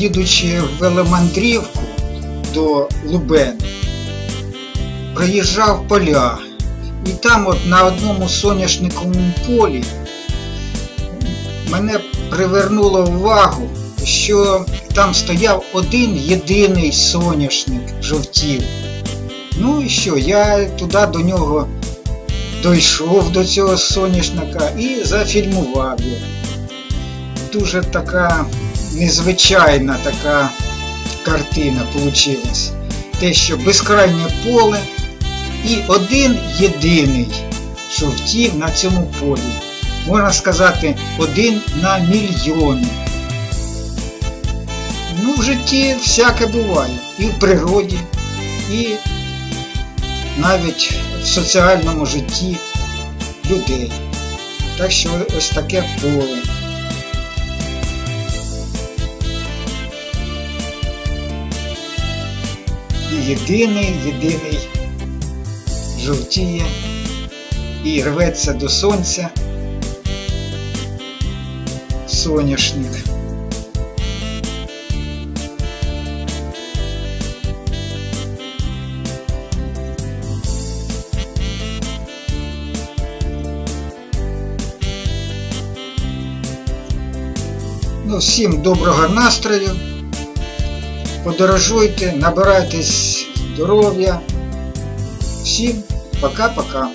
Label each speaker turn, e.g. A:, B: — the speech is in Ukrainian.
A: їдучи в веломандрівку до Лубен, проїжджав поля. І там от на одному соняшниковому полі мене привернуло увагу, що там стояв один єдиний соняшник жовтів. Ну і що, я туди до нього дійшов до цього соняшника і зафільмував його. Дуже така незвичайна така картина вийшла. Те, що безкрайнє поле і один єдиний жовтів на цьому полі. Можна сказати, один на мільйони. Ну, в житті всяке буває. І в природі, і навіть в соціальному житті людей. Так що ось таке поле. І єдиний, єдиний жовтіє і рветься до сонця соняшник. Ну, всім доброго настрою. Подорожуйте, набирайтесь здоров'я. Всім пока-пока.